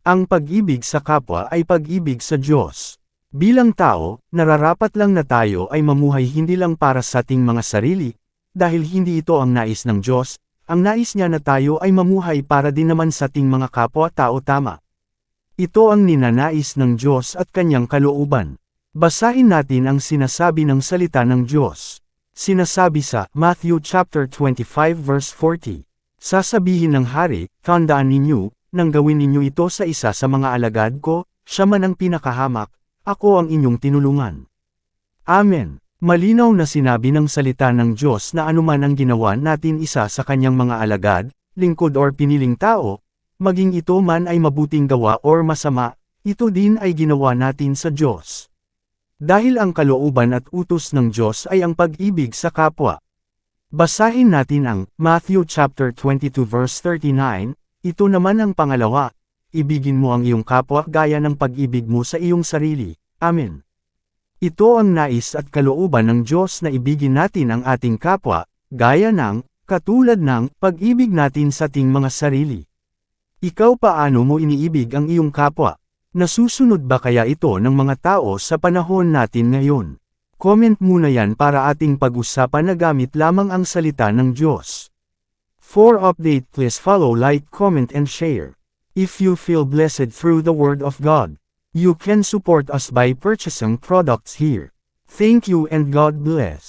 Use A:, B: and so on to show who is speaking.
A: Ang pag-ibig sa kapwa ay pag-ibig sa Diyos. Bilang tao, nararapat lang na tayo ay mamuhay hindi lang para sa ating mga sarili, dahil hindi ito ang nais ng Diyos, ang nais niya na tayo ay mamuhay para din naman sa ating mga kapwa-tao tama. Ito ang ninanais ng Diyos at kanyang kalooban. Basahin natin ang sinasabi ng salita ng Diyos. Sinasabi sa Matthew chapter 25 verse 40. Sasabihin ng hari, tandaan ninyo, nang gawin ninyo ito sa isa sa mga alagad ko, siya man ang pinakahamak, ako ang inyong tinulungan. Amen. Malinaw na sinabi ng salita ng Diyos na anuman ang ginawa natin isa sa kanyang mga alagad, lingkod or piniling tao, maging ito man ay mabuting gawa or masama, ito din ay ginawa natin sa Diyos. Dahil ang kalooban at utos ng Diyos ay ang pag-ibig sa kapwa. Basahin natin ang Matthew chapter 22 verse 39, ito naman ang pangalawa, ibigin mo ang iyong kapwa gaya ng pag-ibig mo sa iyong sarili. Amen. Ito ang nais at kalooban ng Diyos na ibigin natin ang ating kapwa, gaya ng, katulad ng, pag-ibig natin sa ating mga sarili. Ikaw paano mo iniibig ang iyong kapwa? Nasusunod ba kaya ito ng mga tao sa panahon natin ngayon? Comment muna yan para ating pag-usapan na gamit lamang ang salita ng Diyos. For update please follow like comment and share. If you feel blessed through the Word of God, you can support us by purchasing products here. Thank you and God bless.